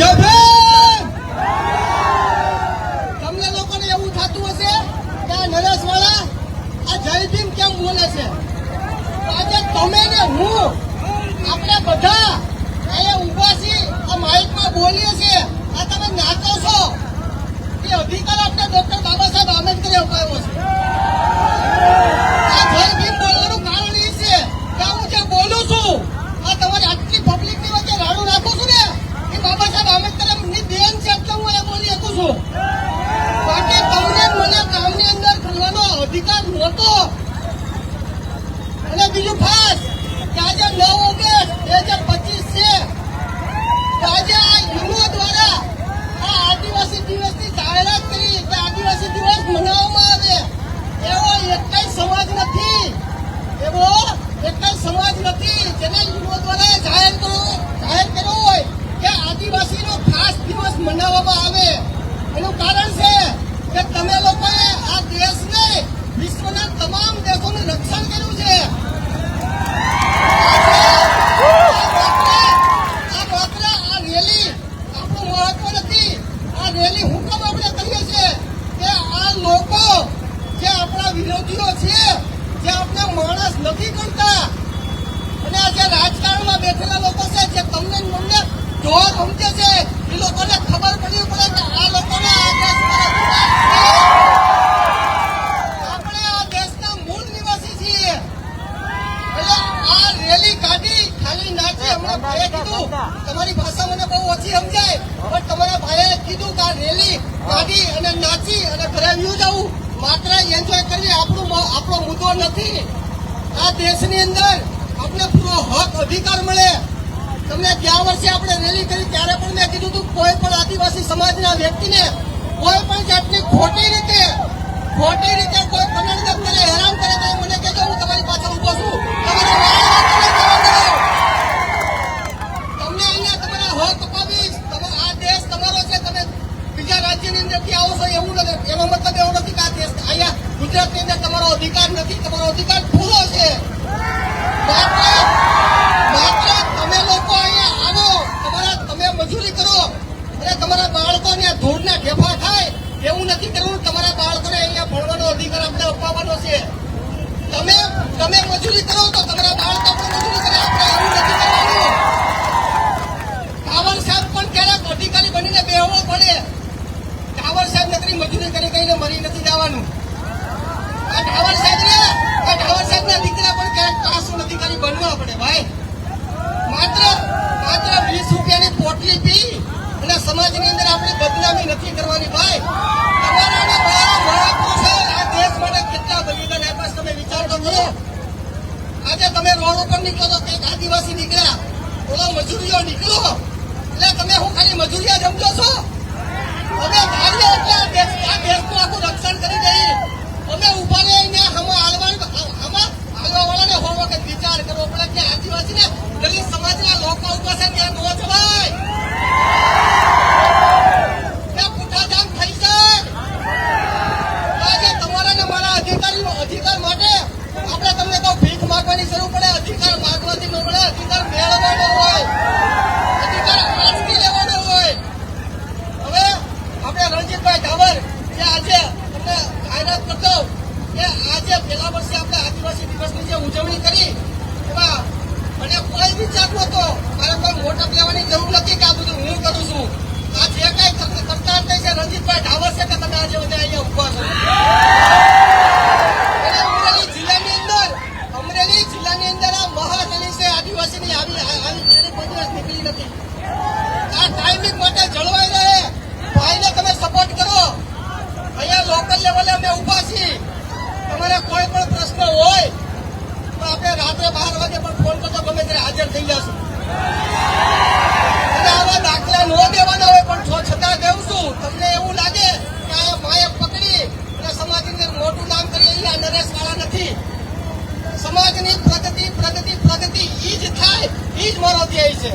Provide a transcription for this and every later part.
যাবে ખાસ આજે નવ ઓગસ્ટ બે હજાર પચીસ છે. આજે આ યુનો દ્વારા આ આદિવાસી દિવસની જાહેરાત કરી કે આદિવાસી દિવસ મનાવવામાં આવે. એવો એકય સમાજ નથી. એવો એક સમાજ નથી જેને યુનો દ્વારા જાહેર કરો, જાહેર કર્યો હોય કે આદિવાસીનો ખાસ દિવસ મનાવવામાં આવે. એનું કારણ છે કે તમે લોકોએ આ દેશને વિશ્વના તમામ દેશોનું રક્ષણ કર્યું છે આ માત્ર આ રેલી આપણું મહત્વ નથી આ રેલી હુકમ આપણે કરીએ છીએ કે આ લોકો જે આપણા વિરોધીઓ છે જે આપણે માણસ નથી ગણતા. અને આ જે રાજકારણમાં બેઠેલા લોકો છે જે તમને મને ઢોર સમજે છે એ લોકોને ખબર પડવી પડે કે આ લોકોને આ દેશ. આપણે આ દેશના મૂળ નિવાસી છીએ. એટલે આ રેલી કાઢી ખાલી નાચી હમણાં ભાઈએ કીધું તમારી ભાષા મને બહુ ઓછી સમજાય પણ તમારા ભાઈએ કીધું કે આ રેલી કાઢી અને નાચી અને ઘરે વ્યૂ જવું માત્ર એન્જોય કરીએ આપણું આપણો મુદ્દો નથી. આ દેશની અંદર આપણે પૂરો હક, અધિકાર મળે. તમને ગયા વર્ષે આપણે રેલી કરી, ત્યારે પણ મેં કીધું હતું કોઈ પણ આદિવાસી સમાજના વ્યક્તિને કોઈ પણ જાતની ખોટી રીતે ખોટી રીતે કોઈ ન કરે હેરાન કરે તો મને કહેજો, હું તમારી પાછળ ઊભો છું. તમને અહીંયા તમારા હક અપાવીશ આ દેશ તમારો છે, તમે બીજા રાજ્યની અંદરથી આવો છો, એવું નથી એનો મતલબ એવો નથી કે આ દેશ અહીંયા ગુજરાતની અંદર તમારો અધિકાર નથી, તમારો અધિકાર પૂરો છે. માત્ર તમે લોકો અહીંયા આવો, તમારા, તમે મજૂરી કરો અને તમારા બાળકોને ધૂળના ઢેફા થાય એવું નથી કરવું તમારા બાળકોને અહીંયા ભણવાનો અધિકાર આપણે અપાવવાનો છે. તમે તમે મજૂરી કરો તો તમારા બાળકો પણ મજૂરી કરે આપણે એવું નથી કરવાનું કાવર સાહેબ પણ ક્યારેક અધિકારી બનીને બેહવો પડે કાવર સાહેબ નકરી મજૂરી કરી કહીને મરી નથી જવાનું આ ઢાવર સાહેબ ને આ ઢાવર સાહેબ ના દીકરા પણ ક્યારેક પાસું અધિકારી બનવા પડે ભાઈ માત્ર માત્ર વીસ રૂપિયાની પોટલી પી અને સમાજની અંદર આપણે બદનામી નથી કરવાની ભાઈ તમારા ને મારા મહાપુરુષો આ દેશ માટે કેટલા બલિદાન આપ્યા છે તમે વિચાર તો કરો આજે તમે રોડ ઉપર નીકળો તો કંઈક આદિવાસી નીકળ્યા. બોલો મજૂરીઓ નીકળો. એટલે તમે હું ખાલી મજૂરિયા જમજો છો? અમે ધારીએ એટલે આ દેશનું આખું રક્ષણ કરી દઈએ. અમે ઊભા રહીને હમણાં હાલવા આમાં હાલવા વાળાને હો વખત વિચાર કરવો પડે કે આદિવાસીને દલિત સમાજના લોકો ઊભા છે ત્યાં નો જવાય ત્યાં પુઠાજામ થઈ જાય આજે તમારા ને મારા અધિકારીનો અધિકાર માટે આપણે તમને તો ભીખ માંગવાની જરૂર પડે અધિકાર માંગવાથી ન મળે અધિકાર મેળવવાનો હોય અધિકાર આજથી લેવાનો હોય હવે આપણે રણજીતભાઈ ડાવર જે આજે તમને જાહેરાત કરતો કે આજે પેલા વર્ષે આપણે આદિવાસી દિવસની જે ઉજવણી કરી એમાં મને કોઈ વિચાર નહોતો મારે કોઈ મોટપ લેવાની જરૂર નથી કે આ બધું હું કરું છું આ જે કઈ કર- કરતા જ નહીં છે રણજીતભાઈ ડાવર છે કે તમે આજે બધા અહીંયા ઊભા અમરેલી જિલ્લાની અંદર આદિવાસીની આ ટાઈમિંગ માટે જળવાઈ રહે. ભાઈને તમે સપોર્ટ કરો. અહીંયા લોકલ લેવલે અમે ઊભા છીએ. તમારે કોઈ પણ પ્રશ્ન હોય, તો આપણે રાત્રે બાર વાગે પણ ફોન કરતો ગમે ત્યારે હાજર થઈ જશું. અને આવા દાખલા ન દેવાના હોય પણ છતાં દેવું છું તમને એવું લાગે કે આ માયક પકડી અને સમાજની અંદર મોટું નામ કરી વાળા નથી. સમાજની પ્રગતિ પ્રગતિ પ્રગતિ ઈ જ થાય, ઈ જ મારો ધ્યેય છે.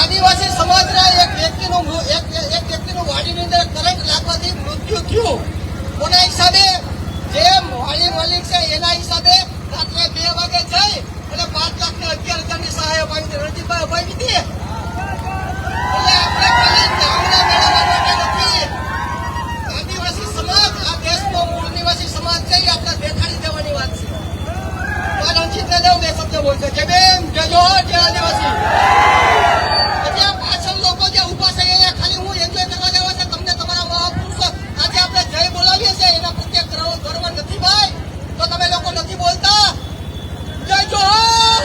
આદિવાસી સમાજના એક વ્યક્તિનું એક વ્યક્તિનું વાડીની અંદર કરંટ લાગવાથી મૃત્યુ થયું. કોના હિસાબે જે વાડી માલિક છે, એના હિસાબે રાત્રે બે વાગે જઈ અને પાંચ લાખ ને અગિયાર હજારની સહાય અપાવી રણજીતભાઈ અપાવી દીધી એટલે આપણે નામના મેળવવા માટે નથી આદિવાસી સમાજ આ દેશનો મૂળ નિવાસી સમાજ છે એ આપણે દેખાડી દેવાની વાત છે બોલશે જય બેન જય જોહર જય આદિવાસી પછી આ પાછળ લોકો જે ઊભા છે અહીંયા ખાલી હું એન્જોય કરવા જવા છે તમને તમારા મહાપુરુષો આજે આપણે જય બોલાવીએ છીએ એના પ્રત્યે ગર્વ ગર્વ નથી ભાઈ તો તમે લોકો નથી બોલતા જય જોહર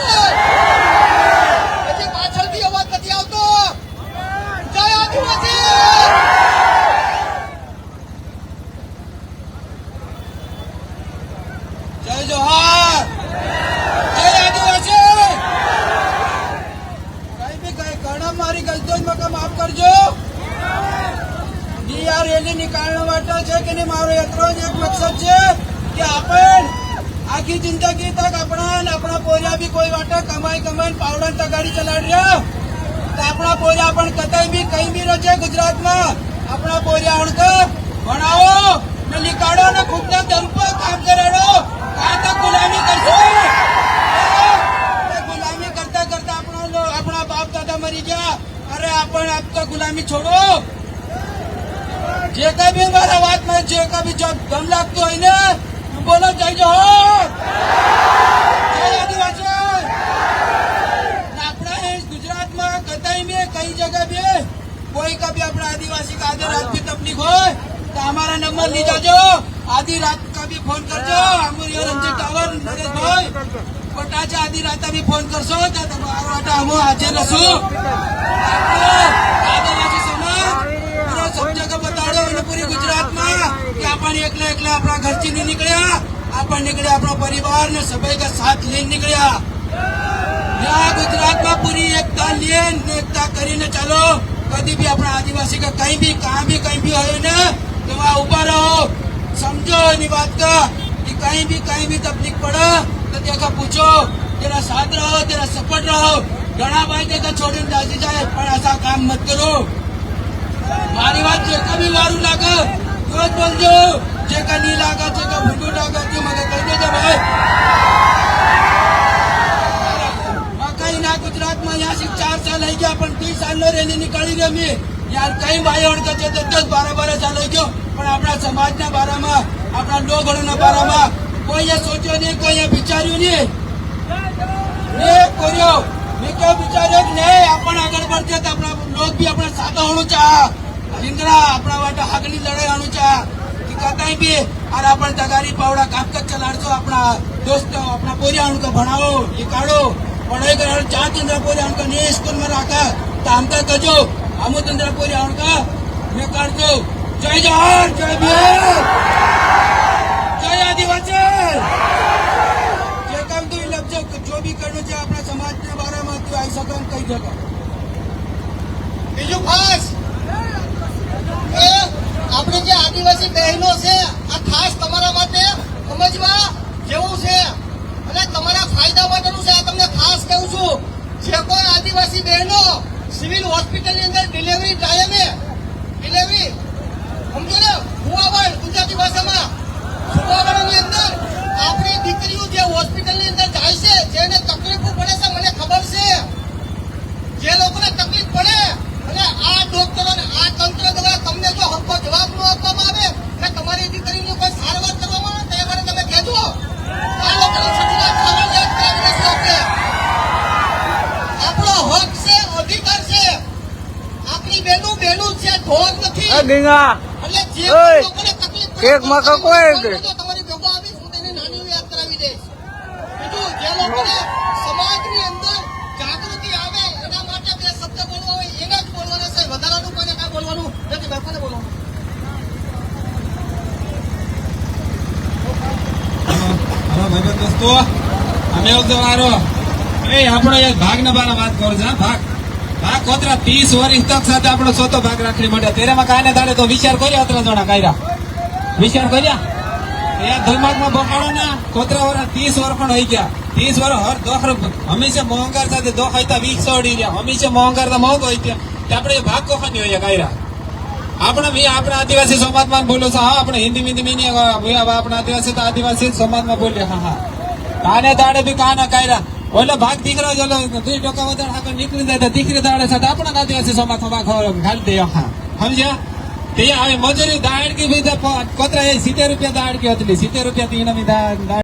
પછી પાછળથી અવાજ નથી આવતો જય આદિવાસી જય જોહાર જય આદિવાસી કઈ બી કઈ કર્ણ મારી ગલતીઓ મકા માફ કરજો જી આ રેલી નીકાળવા માટે છે કે નહીં, મારો એટલો જ એક મકસદ છે કે આપણ આખી જિંદગી તક આપણા આપણા પોરિયા બી કોઈ વાટે કમાઈ કમાઈ પાવડા તગાડી ચલાડી રહ્યા. તો આપણા પોજા પણ કતાઈ બી, કઈ બી રચે ગુજરાતમાં, આપણા પોરિયા અણક, ભણાવો ને નીકાળો ને ખૂબ ના દમ પર કામ કરાડો કાં તો ગુલામી કરશો. ગુલામી કરતા કરતા આપણા આપણા બાપ દાદા મરી ગયા. અરે આપણે આપ ગુલામી છોડો. જે કઈ બી મારા વાતમાં જે કઈ બી દમ લાગતું હોય ને બોલો, જય જય આપણા ગુજરાતમાં કતાઈ બે, કઈ જગ્યા બે, કોઈ કભી આપણા આદિવાસી આધી રાત તકલીફ હોય, તો અમારા નંબર લઈ જાજો. આધી રાત કા ફોન કરજો. અમારી રંજીત ટાવર, નરેશભાઈ. પટાચા આધી રાતે બી ફોન કરશો. તો તમારા હાજર રશું परिवार ने सभी का साथ लेन निकलिया यहाँ गुजरात में पूरी एकता लेन एकता કરીને ચાલો. કદી બી આપણા આદિવાસી કે કઈ બી કામ બી કઈ બી હોય ને તો આ ઊભા રહો. સમજો એની વાત કા? કે કઈ બી કઈ બી તકલીફ પડે, તો ત્યાં પૂછો. તેના સાથ રહો, તેના સપોર્ટ રહો. ઘણા ભાઈ ત્યાં છોડીને દાસી જાય, પણ આશા કામ મત કરો. મારી વાત જે કભી વારું લાગે રોજ બોલજો. જે કા નહીં લાગે જે કા ભૂંડું લાગે તે મને કહી દેજો ભાઈ. કઈના ગુજરાતમાં યાસી ચાર સાલ થઈ ગયા, પણ ત્રીસ સાલનો રેલી નીકળી ગયો મેં. યાર, કઈ ભાઈ ઓળખે છે તો દસ બારા બારા સાલ થઈ ગયો. પણ આપણા સમાજના બારામાં, આપણા ડોગરોના બારામાં કોઈએ સોચ્યો નહીં કોઈએ વિચાર્યું નહીં. ને કર્યો મેં કેવું વિચાર્યો કે નહીં. આપણ આગળ પડશે તો આપણા લોક બી આપણા સાથે હોણું ચા. ઇન્દ્રા આપણા માટે આગની લડાઈ આણું ચા. કતાય બી આર આપણ તગારી પાવડા કામકાજ ચલાડજો આપણા દોસ્તો, આપણા પોર્યા ઉનકો ભણાવો લીકાડો પઢાઈ કરાવો ચા તંદ્રા પોર્યા ઉનકો ને સ્કૂલમાં રાખા. કામકાજ કરજો અમુ તંદ્રા પોર્યા ઉનકા મેં કાઢજો. જય જવાહર, જય બિહાર જય આદિવાસી. જે કામ તું લપજો જો બી કરવું છે, આપણા સમાજના બારામાં તું આવી શકો કહી શકો. બહેનો, સિવિલ હોસ્પિટલની અંદર ડિલિવરી ટાઈમે ડિલિવરી સમજો ને ફુવાવડ ગુજરાતી ભાષામાં. ફુવાવડની અંદર આપણી દીકરીઓ જે હોસ્પિટલની અંદર જાય છે, જેને તકલીફો પડે છે, મને ખબર છે. જે લોકોને તકલીફ પડે, અને આ ડોક્ટરોને આ તંત્ર દ્વારા તમને જો હક્કો જવાબ ન આપવામાં આવે કે તમારી દીકરીની કોઈ સારવાર કરવામાં આવે તો એ મને તમે કહેજો આ લોકોની છઠ્ઠીના ખાવાનું યાદ કરાવી દઈશું આપણે આપણો હક છે અધિકાર છે આપણી બેનું બેનું છે ઢોર નથી આ ગંગા એટલે જે ઓય, પણ લોકોને તકલીફ પડે કેક મકા કોઈ ફોન કરજો, તમારી ભેગો આવીશ હું તેને નાની યાદ કરાવી દઈશ બીજું જે લોકોને સમાજની અંદર જાગૃતિ આવે એના માટે બે શબ્દ બોલવા હોય એને જ બોલવાના છે વધારાનું કોઈને કાંઈ બોલવાનું નથી ભાઈ કોને બોલવાનું હલો ભાઈબંધ દોસ્તો અમે તમારો એ આપણો એક ભાગના બારા વાત કરું છે ભાગ. ભાગ કોતરા ત્રીસ વર્ષ તક સાથે આપણો સોતો ભાગ રાખડી માટે. તેરામાં કાંઈ ને દાડે તો વિચાર કર્યો અતરા જણા કાયરા? વિચાર કર્યા? એ ધર્માત્મા બફાડો ના કોતરા વર્ષ ત્રીસ વર્ષ પણ હોય ગયા. ત્રીસ વર્ષ હર દોખર હંમેશા મોહંગાર સાથે દોખ હોય વીસ સોડી રહ્યા. હંમેશા મોહંગાર તો મોંઘો હોય ત્યાં. આપણે ભાગ હોય કાયરા? આપણે બી આપણા આદિવાસી સમાજમાં બોલો છો, હા, આપણે હિન્દી હિન્દી નહીં આપણા આદિવાસી તો આદિવાસી સમાજમાં બોલીએ હા હા. કાને દાડે બી કાના કાયરા? ઓલો ભાગ દીકરો જ ઓલો ଦୁଇ ટકા વધારે આગળ નીકળી જાય દીકરી દાડે સાથે આપણા આદિવાસી સમાજમાં ભાગ ખાલી દે હા સમજ્યા? તે હવે મજૂરી દાડ કી કોતરા એ સિત્તેર રૂપિયા દાડ કી હતી. સિત્તેર રૂપિયા થી એના